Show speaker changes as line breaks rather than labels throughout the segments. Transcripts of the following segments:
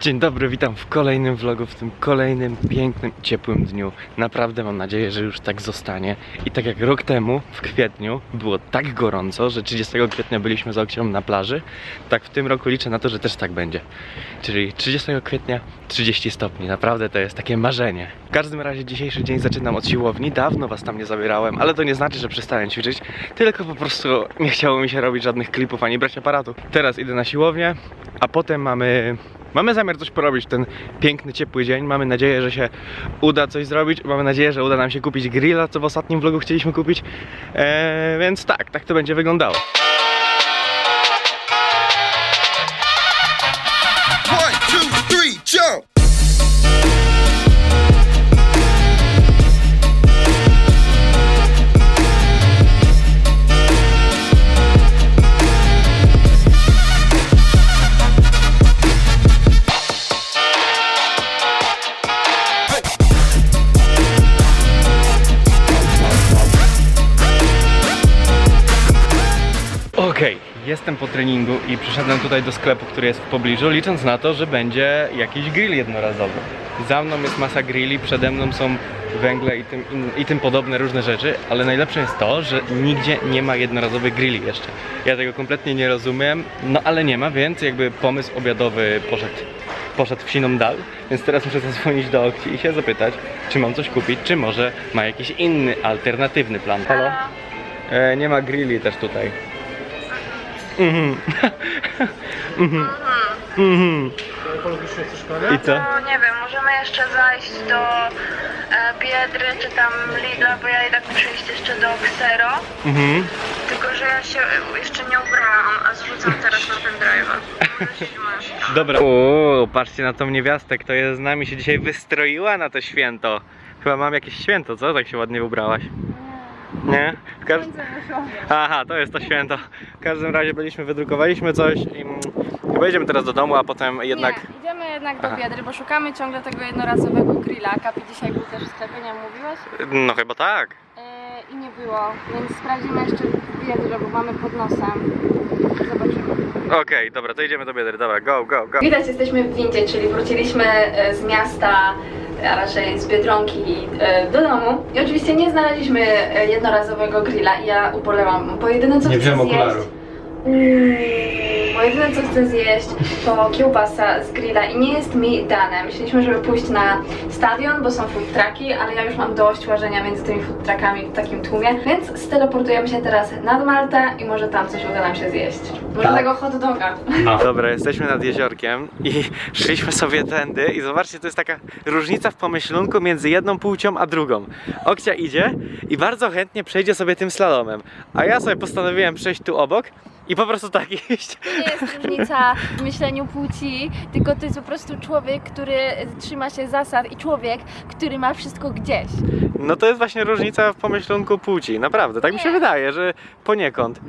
Dzień dobry, witam w kolejnym vlogu, w tym kolejnym pięknym, ciepłym dniu. Naprawdę mam nadzieję, że już tak zostanie. I tak jak rok temu, w kwietniu, było tak gorąco, że 30 kwietnia byliśmy z Okcią na plaży, tak w tym roku liczę na to, że też tak będzie. Czyli 30 kwietnia 30 stopni, naprawdę to jest takie marzenie. W każdym razie dzisiejszy dzień zaczynam od siłowni, dawno was tam nie zabierałem, ale to nie znaczy, że przestałem ćwiczyć, tylko po prostu nie chciało mi się robić żadnych klipów ani brać aparatu. Teraz idę na siłownię, a potem mamy Mamy zamiar coś porobić ten piękny, ciepły dzień. Mamy nadzieję, że się uda coś zrobić. Mamy nadzieję, że uda nam się kupić grilla, co w ostatnim vlogu chcieliśmy kupić. Eee, więc tak, tak to będzie wyglądało. Okej, jestem po treningu i przyszedłem tutaj do sklepu, który jest w pobliżu, licząc na to, że będzie jakiś grill jednorazowy. Za mną jest masa grilli, przede mną są węgle i tym, in, i tym podobne różne rzeczy, ale najlepsze jest to, że nigdzie nie ma jednorazowych grilli jeszcze. Ja tego kompletnie nie rozumiem, no ale nie ma, więc jakby pomysł obiadowy poszedł, poszedł w siną dal, więc teraz muszę zadzwonić do Okci i się zapytać, czy mam coś kupić, czy może ma jakiś inny, alternatywny plan. Halo? E, nie ma grilli też tutaj. Mhm. Mhm. Mhm. I co?
No nie wiem, możemy jeszcze zajść do e, Biedry czy tam Lidla, bo ja jednak muszę iść jeszcze do Xero.
Mhm.
Tylko, że ja się e, jeszcze nie ubrałam, a zrzucam teraz na ten drive'a. Może się masz.
Dobra. Uuu, patrzcie na tą niewiastę, kto jest z nami, się dzisiaj wystroiła na to święto. Chyba mam jakieś święto, co? Tak się ładnie ubrałaś. Nie? W każ... Aha, to jest to święto. W każdym razie byliśmy, wydrukowaliśmy coś i mm, chyba jedziemy teraz do domu, a potem jednak...
Nie, idziemy jednak do
Aha.
Biedry, bo szukamy ciągle tego jednorazowego grilla. Kapi dzisiaj był też w sklepie, nie mówiłeś?
No chyba tak.
Yy, I nie było, więc sprawdzimy jeszcze w Biedrze, bo mamy pod nosem. Zobaczymy.
Okej, dobra, to idziemy do biedry, dobra, go, go, go.
Widać, jesteśmy w windzie, czyli wróciliśmy e, z miasta, a raczej z Biedronki e, do domu. I oczywiście nie znaleźliśmy e, jednorazowego grilla i ja ubolewam, bo jedyne co
Nie
chcę
wziąłem
zjeść...
okularów.
Mm, Bo jedyne co chcę zjeść to kiełbasa z grilla i nie jest mi dane. Myśleliśmy, żeby pójść na stadion, bo są food trucki, ale ja już mam dość łażenia między tymi food truckami w takim tłumie, więc steleportujemy się teraz nad Maltę i może tam coś uda nam się zjeść. Może
Tak.
tego hot doga.
Dobra, jesteśmy nad jeziorkiem i szliśmy sobie tędy i zobaczcie, to jest taka różnica w pomyślunku między jedną płcią a drugą. Okcia idzie i bardzo chętnie przejdzie sobie tym slalomem, a ja sobie postanowiłem przejść tu obok i po prostu tak iść.
To nie jest różnica w myśleniu płci, tylko to jest po prostu człowiek, który trzyma się zasad i człowiek, który ma wszystko gdzieś.
No to jest właśnie różnica w pomyślunku płci, naprawdę, tak mi się
Nie.
wydaje, że poniekąd.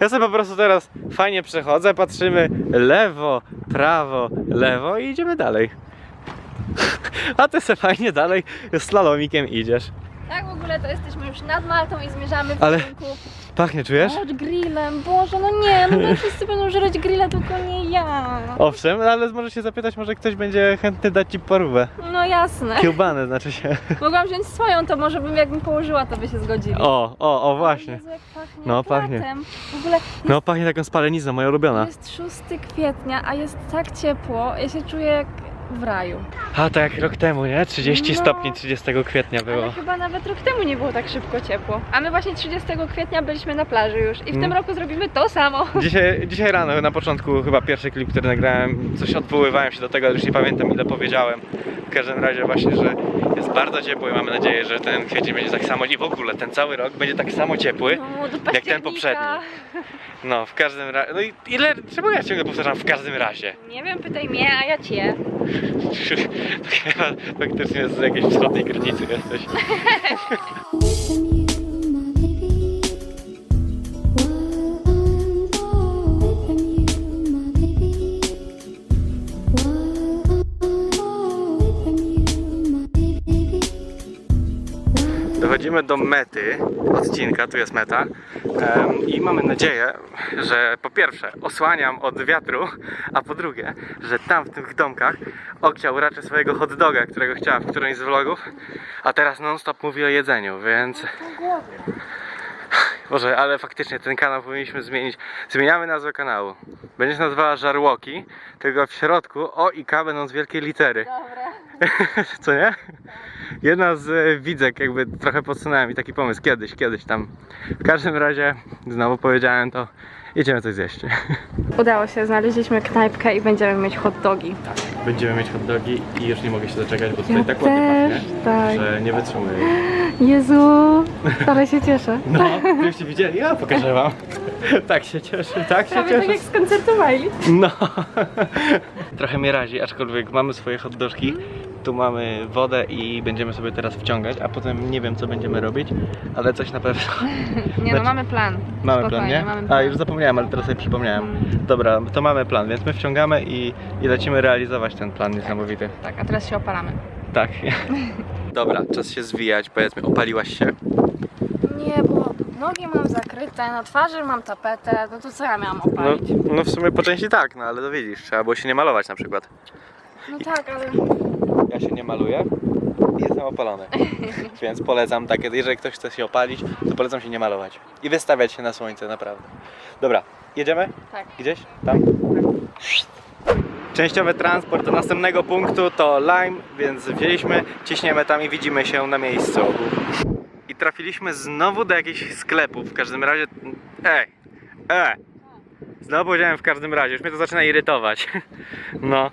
Ja sobie po prostu teraz fajnie przechodzę, patrzymy lewo, prawo, lewo i idziemy dalej. A ty sobie fajnie dalej slalomikiem idziesz.
Tak w ogóle to jesteśmy już nad Maltą i zmierzamy w
Ale-
kierunku
Pachnie, czujesz?
Żreć grillem, Boże, no nie, no to wszyscy będą żreć grilla, tylko nie ja.
Owszem, ale możesz się zapytać, może ktoś będzie chętny dać ci porówę.
No jasne.
Kiełbany znaczy się.
Mogłam wziąć swoją, to może bym jakbym położyła, to by się zgodzili.
O, o, o właśnie.
Jezu, jak pachnie
No, pachnie.
latem. W ogóle jest,
No pachnie taką spalenizną, moja ulubiona.
jest 6 kwietnia, a jest tak ciepło, ja się czuję jak w raju.
A tak jak rok temu, nie? 30
No.
stopni 30 kwietnia było.
Ale chyba nawet rok temu nie było tak szybko ciepło. A my właśnie 30 kwietnia byliśmy na plaży już i w tym
Mm.
roku zrobimy to samo.
Dzisiaj, dzisiaj rano, na początku chyba pierwszy klip, który nagrałem, coś odwoływałem się do tego, ale już nie pamiętam ile powiedziałem. W każdym razie właśnie, że jest bardzo ciepło i mamy nadzieję, że ten kwiecień będzie tak samo i w ogóle ten cały rok będzie tak samo ciepły.
No,
Jak ten poprzedni. No, w każdym razie. No i ile. Czemu ja ciągle powtarzam w każdym razie?
Nie wiem, pytaj mnie, a ja cię.
To chyba faktycznie z jakiejś wschodniej granicy jesteś. dochodzimy do mety odcinka, tu jest meta em, i mamy nadzieję, że po pierwsze osłaniam od wiatru, a po drugie, że tam w tych domkach Okcia uraczy swojego hot doga, którego chciała w którymś z vlogów, a teraz non stop mówi o jedzeniu, więc... Boże, ale faktycznie ten kanał powinniśmy zmienić. Zmieniamy nazwę kanału. Będzie się nazywała Żarłoki, tylko w środku O i K będą z wielkiej litery.
Dobra.
Co nie? Jedna z e, widzek jakby trochę podsunęła mi taki pomysł kiedyś, kiedyś tam. W każdym razie, znowu powiedziałem to, idziemy coś zjeść.
Udało się, znaleźliśmy knajpkę i będziemy mieć hot dogi.
Będziemy mieć hot dogi i już nie mogę się doczekać, bo tutaj
Ja
tak ładnie
też,
pachnie,
tak.
że nie wytrzymuję.
Jezu, ale się cieszę.
No, gdybyście widzieli, ja pokażę wam. Tak się cieszę, tak się
Prawie tak
cieszę.
jak z koncertu Miley.
No. Trochę mnie razi, aczkolwiek mamy swoje hot dożki. Tu mamy wodę i będziemy sobie teraz wciągać, a potem nie wiem co będziemy robić, ale coś na pewno.
Nie no, mamy plan.
Mamy plan, nie?
mamy
A
plan.
już zapomniałem, ale teraz sobie przypomniałem.
Mm.
Dobra, to mamy plan, więc my wciągamy i, i lecimy realizować ten plan niesamowity.
Tak, a teraz się opalamy.
Tak. Dobra, czas się zwijać, powiedzmy, opaliłaś się.
Nie, bo nogi mam zakryte, na twarzy mam tapetę, no to co ja miałam
No,
opalić?
no w sumie po części tak, no ale to widzisz, trzeba było się nie malować na przykład.
No tak, ale
Ja się nie maluję i jestem opalony. Więc polecam takie, jeżeli ktoś chce się opalić, to polecam się nie malować. I wystawiać się na słońce, naprawdę. Dobra, jedziemy?
tak.
Gdzieś? Tam? Częściowy transport do następnego punktu to Lime, więc wzięliśmy, ciśniemy tam i widzimy się na miejscu. I trafiliśmy znowu do jakichś sklepów, w każdym razie... Ej! E! Znowu powiedziałem w każdym razie, już mnie to zaczyna irytować. No.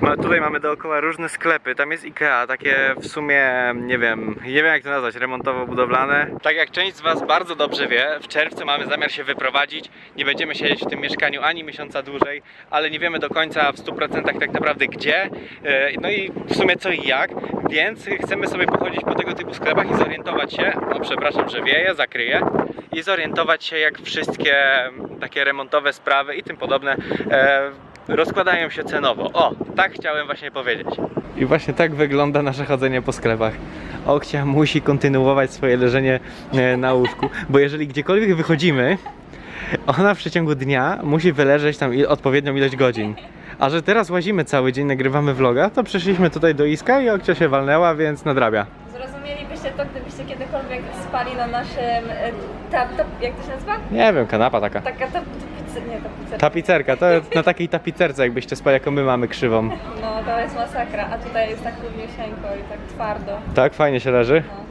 Ma, tutaj mamy dookoła różne sklepy, tam jest Ikea, takie w sumie, nie wiem, nie wiem jak to nazwać, remontowo-budowlane. Tak jak część z Was bardzo dobrze wie, w czerwcu mamy zamiar się wyprowadzić, nie będziemy siedzieć w tym mieszkaniu ani miesiąca dłużej, ale nie wiemy do końca w 100% tak naprawdę gdzie, e, no i w sumie co i jak, więc chcemy sobie pochodzić po tego typu sklepach i zorientować się, o przepraszam, że wieje, zakryję, i zorientować się jak wszystkie takie remontowe sprawy i tym podobne e, rozkładają się cenowo. O, tak chciałem właśnie powiedzieć. I właśnie tak wygląda nasze chodzenie po sklepach. Okcia musi kontynuować swoje leżenie e, na łóżku, bo jeżeli gdziekolwiek wychodzimy, ona w przeciągu dnia musi wyleżeć tam odpowiednią ilość godzin. A że teraz łazimy cały dzień, nagrywamy vloga, to przyszliśmy tutaj do Iska i Okcia się walnęła, więc nadrabia.
Zrozumielibyście to, gdybyście kiedykolwiek spali na naszym, e, tap, tap, jak to się nazywa?
Nie wiem, kanapa taka.
Taka nie tapicerka.
Tapicerka, to jest na takiej tapicerce jakbyście spali, jaką my mamy krzywą.
No to jest masakra, a tutaj jest tak równiusieńko i tak twardo.
Tak, fajnie się leży. No,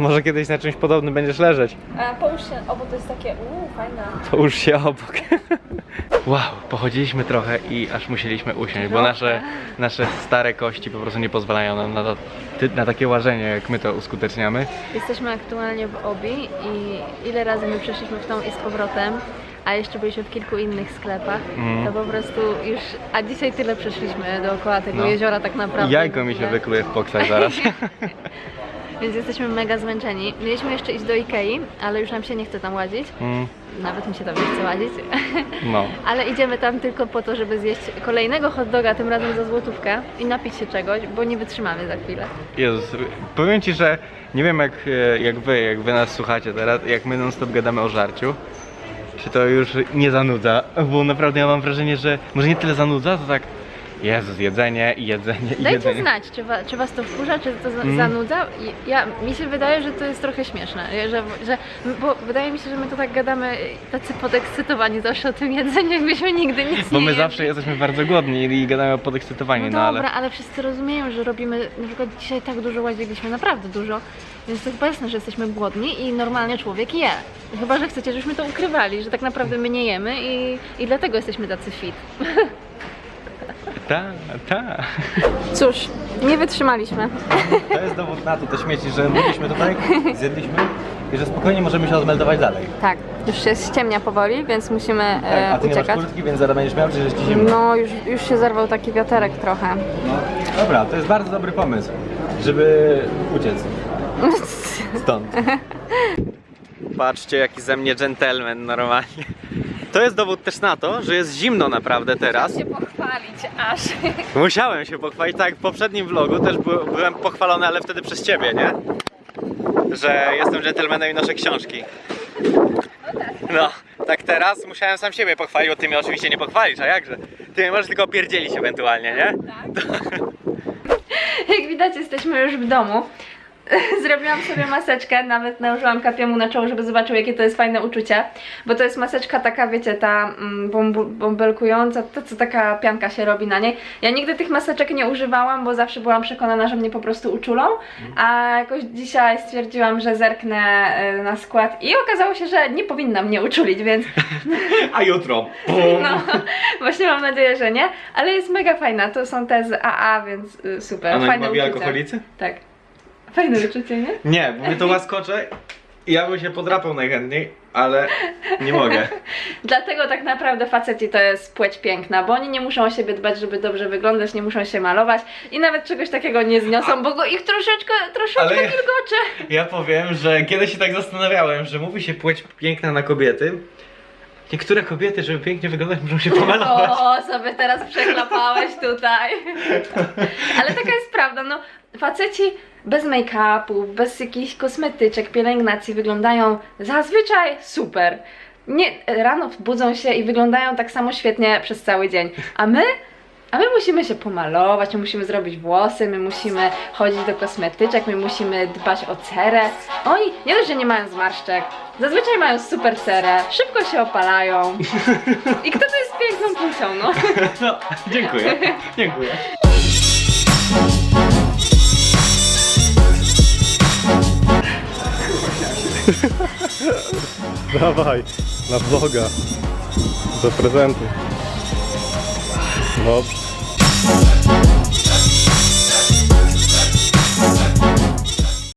może kiedyś na czymś podobnym będziesz leżeć.
A połóż się, o bo to jest takie, uuu, fajne.
Połóż się obok. Wow, pochodziliśmy trochę i aż musieliśmy usiąść, bo nasze, nasze stare kości po prostu nie pozwalają nam na, to, na takie łażenie, jak my to uskuteczniamy.
Jesteśmy aktualnie w Obi i ile razy my przeszliśmy w tą i z powrotem, a jeszcze byliśmy w kilku innych sklepach,
Mm.
to po prostu już, a dzisiaj tyle przeszliśmy dookoła tego
No.
jeziora tak naprawdę.
Jajko mi się wykluje w poksach zaraz.
Więc jesteśmy mega zmęczeni. Mieliśmy jeszcze iść do Ikei, ale już nam się nie chce tam łazić.
Mm,
Nawet mi się tam nie chce łazić.
no.
Ale idziemy tam tylko po to, żeby zjeść kolejnego hot doga, tym razem za złotówkę i napić się czegoś, bo nie wytrzymamy za chwilę.
Jezus, powiem Ci, że nie wiem jak, e, jak Wy, jak Wy nas słuchacie teraz, jak my non stop gadamy o żarciu, czy to już nie zanudza, bo naprawdę ja mam wrażenie, że może nie tyle zanudza, to tak Jezus, jedzenie i jedzenie i
Dajcie
jedzenie.
znać, czy, wa, czy was to wkurza, czy to za,
Mm.
zanudza. I Ja, mi się wydaje, że to jest trochę śmieszne, że, że, bo wydaje mi się, że my to tak gadamy tacy podekscytowani zawsze o tym jedzeniu, jakbyśmy nigdy nic
Bo
nie
my
jedli.
zawsze jesteśmy bardzo głodni i gadamy o podekscytowaniu,
No
no,
dobra,
ale...
ale... wszyscy rozumieją, że robimy, na przykład dzisiaj tak dużo łaziliśmy, naprawdę dużo, więc to chyba jasne, że jesteśmy głodni i normalnie człowiek je. Chyba, że chcecie, żebyśmy to ukrywali, że tak naprawdę my nie jemy i, i dlatego jesteśmy tacy fit.
Ta, ta.
Cóż, nie wytrzymaliśmy.
To jest dowód na to, te śmieci, że byliśmy tutaj, zjedliśmy i że spokojnie możemy się odmeldować dalej.
Tak, już się ściemnia powoli, więc musimy e,
Tak, a ty nie masz
uciekać.
kurtki, więc zaraz będziesz miał, czy jest ci zimno.
No, już, już się zerwał taki wiaterek trochę.
No, dobra, to jest bardzo dobry pomysł, żeby uciec stąd. Patrzcie, jaki ze mnie dżentelmen normalnie. To jest dowód też na to, że jest zimno naprawdę teraz.
się pochwalić aż.
Musiałem się pochwalić, tak jak w poprzednim vlogu też by, byłem pochwalony, ale wtedy przez ciebie, nie? że jestem dżentelmenem i noszę książki. No, tak teraz musiałem sam siebie pochwalić, bo ty mnie oczywiście nie pochwalisz, a jakże? Ty mnie możesz tylko pierdzielić ewentualnie, nie?
Jak widać, jesteśmy już w domu. Zrobiłam sobie maseczkę, nawet nałożyłam kapiemu na czoło, żeby zobaczył, jakie to jest fajne uczucie. Bo to jest maseczka taka, wiecie, ta mm, bąbelkująca, to co taka pianka się robi na niej. Ja nigdy tych maseczek nie używałam, bo zawsze byłam przekonana, że mnie po prostu uczulą. A jakoś dzisiaj stwierdziłam, że zerknę y, na skład i okazało się, że nie powinna mnie uczulić, więc
A jutro.
no, właśnie mam nadzieję, że nie. Ale jest mega fajna, to są te z AA, więc y, super.
Ona
Fajne uczucie.
alkoholicy?
Tak. Fajne uczucie, nie?
Nie, bo mnie to łaskocze i ja bym się podrapał najchętniej, ale nie mogę.
Dlatego tak naprawdę faceci to jest płeć piękna, bo oni nie muszą o siebie dbać, żeby dobrze wyglądać, nie muszą się malować i nawet czegoś takiego nie zniosą, bo go ich troszeczkę, troszeczkę
Ale-
wilgocze.
Ja powiem, że kiedyś się tak zastanawiałem, że mówi się płeć piękna na kobiety. Niektóre kobiety, żeby pięknie wyglądać, muszą się pomalować.
O, sobie teraz przeklapałeś tutaj. Ale taka jest prawda, no faceci bez make-upu, bez jakichś kosmetyczek, pielęgnacji wyglądają zazwyczaj super. Nie, rano budzą się i wyglądają tak samo świetnie przez cały dzień. A my? A my musimy się pomalować, my musimy zrobić włosy, my musimy chodzić do kosmetyczek, my musimy dbać o cerę. Oni nie dość, że nie mają zmarszczek, zazwyczaj mają super cerę, szybko się opalają. I kto to jest piękną płcią, no?
No, dziękuję. Dziękuję.
Dawaj, na vloga. Do prezentu. Dobrze.